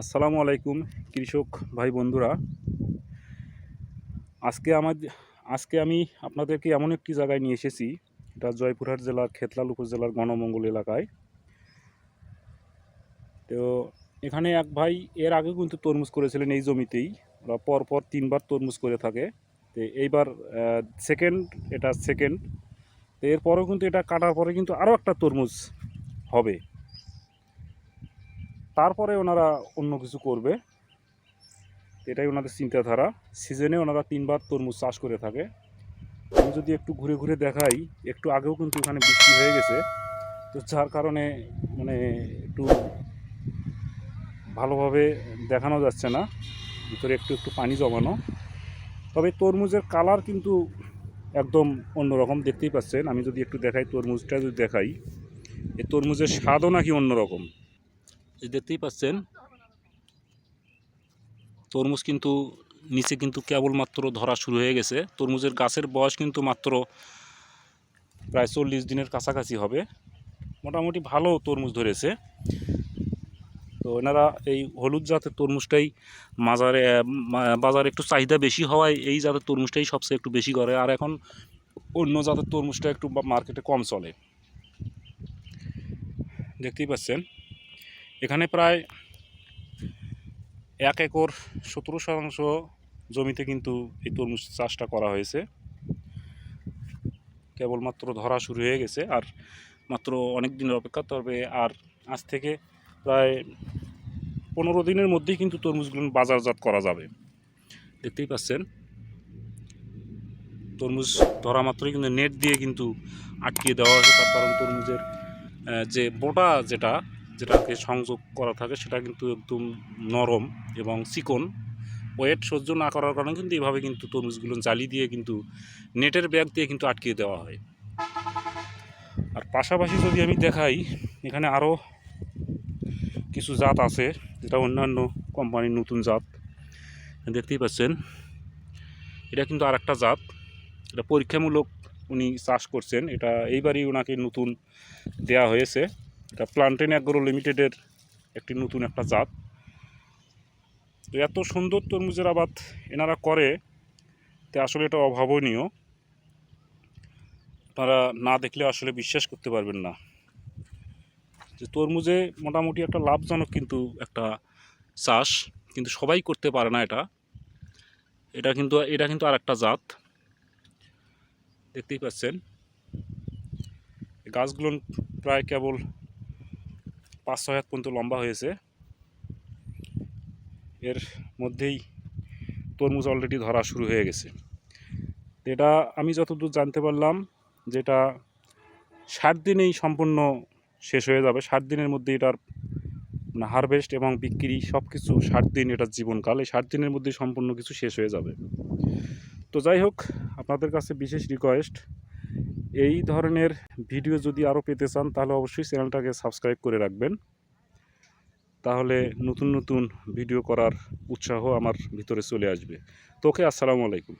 আসসালামু আলাইকুম কৃষক ভাই বন্ধুরা। আজকে আমার আজকে আমি আপনাদেরকে এমন একটি জায়গায় নিয়ে এসেছি। এটা জয়পুরহাট জেলার খেতলাল উপজেলার গণমঙ্গল এলাকায়। তো এখানে এক ভাই এর আগে কিন্তু তরমুজ করেছিলেন এই জমিতেই ওরা পরপর তিনবার তরমুজ করে থাকে। তো এইবার সেকেন্ড এটা সেকেন্ড তো এরপরেও কিন্তু এটা কাটার পরে কিন্তু আরও একটা তরমুজ হবে। তারপরে ওনারা অন্য কিছু করবে। এটাই ওনাদের চিন্তাধারা। সিজনে ওনারা তিনবার তরমুজ চাষ করে থাকে। আমি যদি একটু ঘুরে ঘুরে দেখাই, একটু আগেও কিন্তু ওখানে বৃষ্টি হয়ে গেছে। তো যার কারণে মানে একটু ভালোভাবে দেখানো যাচ্ছে না। ভিতরে একটু একটু পানি জমানো। তবে তরমুজের কালার কিন্তু একদম অন্যরকম, দেখতেই পাচ্ছেন। আমি যদি একটু দেখাই, তরমুজটা যদি দেখাই এই তরমুজের স্বাদও নাকি অন্যরকম। দেখতেই পাচ্ছেন। তরমুজ কিন্তু নিচে কিন্তু কেবলমাত্র ধরা শুরু হয়ে গেছে। তরমুজের গাছের বয়স কিন্তু মাত্র প্রায় চল্লিশ দিনের কাছাকাছি হবে। মোটামুটি ভালো তরমুজ ধরেছে। তো এনারা এই হলুদ জাতের তরমুজটাই মাজারে বাজারে একটু চাহিদা বেশি হওয়ায় এই জাতের তরমুজটাই সবচেয়ে একটু বেশি করে। আর এখন অন্য জাতের তরমুজটা একটু মার্কেটে কম চলে। দেখতেই পাচ্ছেন। এখানে প্রায় এক একর সতেরো শতাংশ জমিতে কিন্তু এই তরমুজ চাষটা করা হয়েছে। কেবলমাত্র ধরা শুরু হয়ে গেছে আর মাত্র অনেক দিনের অপেক্ষা, তবে আর আজ থেকে প্রায় পনেরো দিনের মধ্যেই কিন্তু তরমুজগুলো বাজারজাত করা যাবে। দেখতেই পাচ্ছেন, তরমুজ ধরা মাত্রই কিন্তু নেট দিয়ে কিন্তু আটকিয়ে দেওয়া হয়েছে, তার কারণ তরমুজের যে বোটা যেটা যেটাকে সংযোগ করা থাকে, সেটা কিন্তু একদম নরম এবং চিকন। ওয়েট সহ্য না করার কারণে কিন্তু এইভাবে কিন্তু তরমুজগুলো জালি দিয়ে কিন্তু নেটের ব্যাগ দিয়ে কিন্তু আটকিয়ে দেওয়া হয়। আর পাশাপাশি যদি আমি দেখাই, এখানে আরও কিছু জাত আছে, যেটা অন্যান্য কোম্পানির নতুন জাত। দেখতেই পাচ্ছেন, এটা কিন্তু আর একটা জাত। এটা পরীক্ষামূলক উনি চাষ করছেন, এটা এইবারই ওনাকে নতুন দেয়া হয়েছে। এটা প্লান্টেন অ্যাগ্রো লিমিটেডের একটি নতুন একটা জাত। তো এত সুন্দর তরমুজের আবাদ এনারা করে, তে আসলে এটা অভাবনীয়। আপনারা না দেখলে আসলে বিশ্বাস করতে পারবেন না। যে তরমুজে মোটামুটি একটা লাভজনক কিন্তু একটা চাষ, কিন্তু সবাই করতে পারে না এটা। এটা কিন্তু এটা কিন্তু আর একটা জাত। দেখতেই পাচ্ছেন। গাছগুলো প্রায় কেবল পাঁচ ছয় হাত পর্যন্ত লম্বা হয়েছে। এর মধ্যেই তরমুজ অলরেডি ধরা শুরু হয়ে গেছে। এটা আমি যতদূর জানতে পারলাম, যেটা ষাট দিনেই সম্পূর্ণ শেষ হয়ে যাবে। ষাট দিনের মধ্যে এটার মানে হারভেস্ট এবং বিক্রি সব কিছু ষাট দিন এটার জীবনকাল, এই ষাট দিনের মধ্যে সম্পূর্ণ কিছু শেষ হয়ে যাবে। তো যাই হোক, আপনাদের কাছে বিশেষ রিকোয়েস্ট এই ধরনের ভিডিও যদি আরও পেতে চান, তাহলে অবশ্যই চ্যানেলটাকে সাবস্ক্রাইব করে রাখবেন। তাহলে নতুন নতুন ভিডিও করার উৎসাহ আমার ভিতরে চলে আসবে। তোকে, আসসালামু আলাইকুম।